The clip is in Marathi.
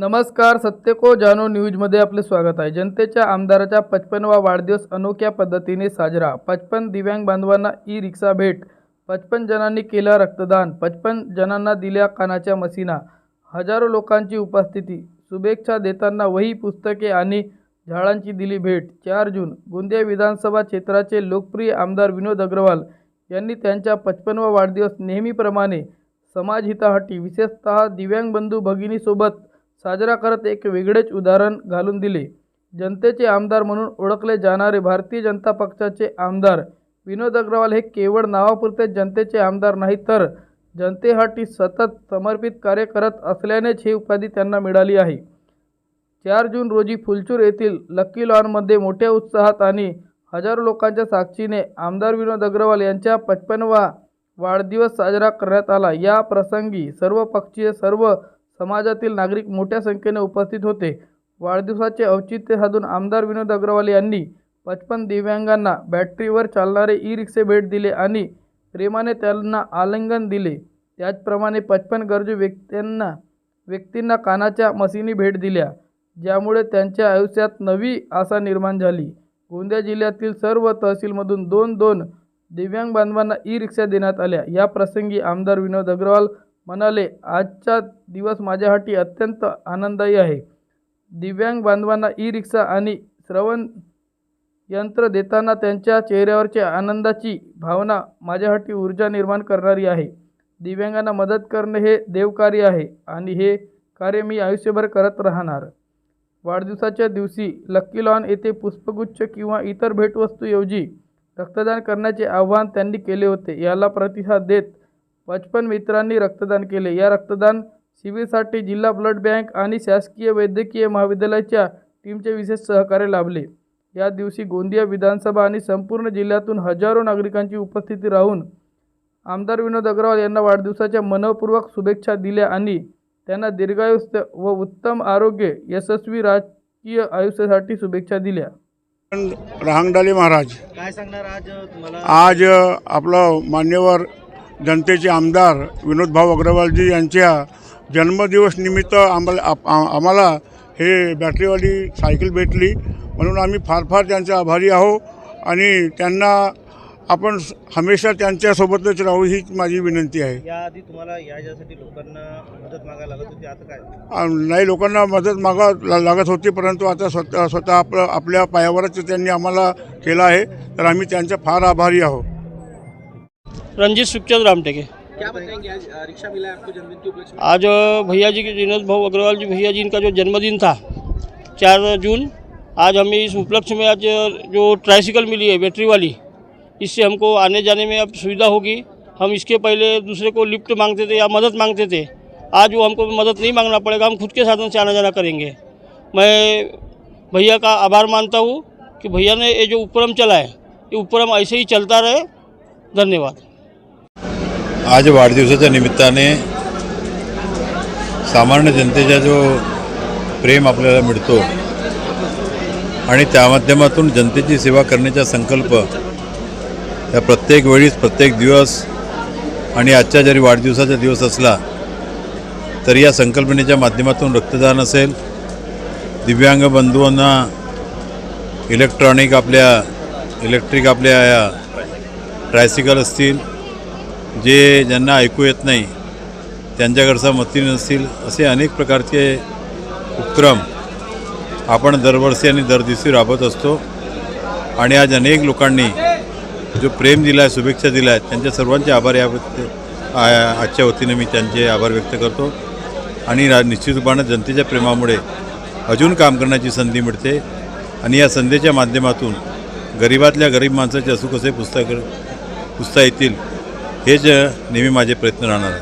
नमस्कार सत्यको जानो न्यूजमध्ये आपले स्वागत आहे. जनतेच्या आमदाराचा पचपनवा वाढदिवस अनोख्या पद्धतीने साजरा. पचपन दिव्यांग बांधवांना ई रिक्षा भेट पचपन जणांनी केलं रक्तदान पचपन जणांना दिल्या कानाच्या मसीना हजारो लोकांची उपस्थिती. शुभेच्छा देताना वही पुस्तके आणि झाडांची दिली भेट. चार जून गोंदिया विधानसभा क्षेत्राचे लोकप्रिय आमदार विनोद अग्रवाल यांनी त्यांच्या पचपनवा वाढदिवस नेहमीप्रमाणे समाजहितासाठी विशेषतः दिव्यांग बंधू भगिनीसोबत साजरा करत एक वेगळेच उदाहरण घालून दिले. जनतेचे आमदार म्हणून ओळखले जाणारे भारतीय जनता पक्षाचे आमदार विनोद अग्रवाल हे केवळ नावापुरते जनतेचे आमदार नाही तर जनतेसाठी सतत समर्पित कार्य करत असल्यानेच ही उपाधी त्यांना मिळाली आहे. चार जून रोजी फुलचूर येथील लक्की लॉनमध्ये मोठ्या उत्साहात आणि हजारो लोकांच्या साक्षीने आमदार विनोद अग्रवाल यांच्या पचपनवा वाढदिवस साजरा करण्यात आला. या प्रसंगी सर्व पक्षीय सर्व समाजातील नागरिक मोठ्या संख्येने उपस्थित होते. वाढदिवसाचे औचित्य साधून आमदार विनोद अग्रवाल यांनी पचपन दिव्यांगांना बॅटरीवर चालणारे ई रिक्षे भेट दिले आणि प्रेमाने त्यांना आलिंगन दिले. त्याचप्रमाणे पचपन गरजू व्यक्त्यांना व्यक्तींना कानाच्या मशीनी भेट दिल्या ज्यामुळे त्यांच्या आयुष्यात नवी आशा निर्माण झाली. गोंदिया जिल्ह्यातील सर्व तहसीलमधून दोन दोन दिव्यांग बांधवांना ई रिक्षा देण्यात आल्या. या प्रसंगी आमदार विनोद अग्रवाल म्हणाले आजचा दिवस माझ्यासाठी अत्यंत आनंददायी आहे. दिव्यांग बांधवांना ई रिक्षा आणि श्रवण यंत्र देताना त्यांच्या चेहऱ्यावरची आनंदाची भावना माझ्यासाठी ऊर्जा निर्माण करणारी आहे. दिव्यांगांना मदत करणे हे देवकार्य आहे आणि हे कार्य मी आयुष्यभर करत राहणार. वाढदिवसाच्या दिवशी लक्की लॉन येथे पुष्पगुच्छ किंवा इतर भेटवस्तूऐवजी रक्तदान करण्याचे आवाहन त्यांनी केले होते. याला प्रतिसाद देत पचपन मित्रांनी रक्तदान केले. या रक्तदान शिबिरसाठी जिल्हा ब्लड बँक आणि शासकीय वैद्यकीय महाविद्यालयाच्या टीमचे विशेष सहकार्य लाभले. या दिवशी गोंदिया विधानसभा आणि संपूर्ण जिल्ह्यातून हजारो नागरिकांची उपस्थिती राहून आमदार विनोद अग्रवाल यांना वाढदिवसाच्या मनपूर्वक शुभेच्छा दिल्या आणि त्यांना दीर्घायुष्य व उत्तम आरोग्य यशस्वी राजकीय आयुष्यासाठी शुभेच्छा दिल्या. रहांगडाले महाराज. काय सांगणार आज तुम्हाला? आज आपलं मान्यवर जनतेचे आमदार विनोद भाऊ अग्रवालजी यांच्या जन्मदिवस निमित्त आम्हाला आम्हाला हे बॅटरीवाली सायकल भेटली. म्हणून आम्ही फार फार त्यांचे आभारी आहो आणि त्यांना आपण हमेशा त्यांच्यासोबतच राहू हीच माझी विनंती आहे. याआधी तुम्हाला याच्यासाठी लोकांना मदत मागायला लागत होती. आता काय? आ, नाही लोकांना मदत मागा ला- लागत होती परंतु आता स्वतः स्वतः आपलं आपल्या पायावरच त्यांनी आम्हाला केलं आहे. तर आम्ही त्यांचे फार आभारी आहोत. रंजीत सुखचंद रामटेके। क्या बताएँगे? आज रिक्शा मिला है आपको जन्मदिन के उपलक्ष्य आज भैया जी के विनोद भाऊ अग्रवाल जी भैया जी इनका जो जन्मदिन था चार जून आज हमें इस उपलक्ष्य में आज जो ट्राइसिकल मिली है बैटरी वाली इससे हमको आने जाने में अब सुविधा होगी। हम इसके पहले दूसरे को लिफ्ट मांगते थे या मदद मांगते थे। आज वो हमको मदद नहीं मांगना पड़ेगा हम खुद के साधन से आना जाना करेंगे। मैं भैया का आभार मानता हूँ कि भैया ने ये जो उपक्रम चला है ये उपक्रम ऐसे ही चलता रहे। धन्यवाद। आज वाढदिवसाच्या निमित्ताने सामान्य जनतेचा जो प्रेम आपल्याला मिळतो आणि त्या माध्यमातून जनतेची सेवा करण्याचा संकल्प या प्रत्येक वेळीस प्रत्येक दिवस आणि आजच्या जरी वाढदिवसाचा दिवस असला तरी या संकल्पनेच्या माध्यमातून रक्तदान असेल. दिव्यांग बंधूंना इलेक्ट्रॉनिक आपल्या इलेक्ट्रिक आपल्या या ट्रायसिकल असतील जे ज्यांना ऐकू येत नाही त्यांच्याकडचा मती नसतील असे अनेक प्रकारचे उपक्रम आपण दरवर्षी आणि दर दिवशी राबवत असतो. आणि आज अनेक लोकांनी जो प्रेम दिला आहे शुभेच्छा दिल्या आहेत त्यांच्या सर्वांचे आभार या व्यक्त- आ- आजच्या वतीने मी त्यांचे आभार व्यक्त करतो. आणि रा निश्चितपणे जनतेच्या प्रेमामुळे अजून काम करण्याची संधी मिळते. आणि या संधीच्या माध्यमातून गरिबातल्या गरीब माणसाचे असू कसे पुस्तक पुसता येतील हे जे नेहमी माझे प्रयत्न राहणार आहेत.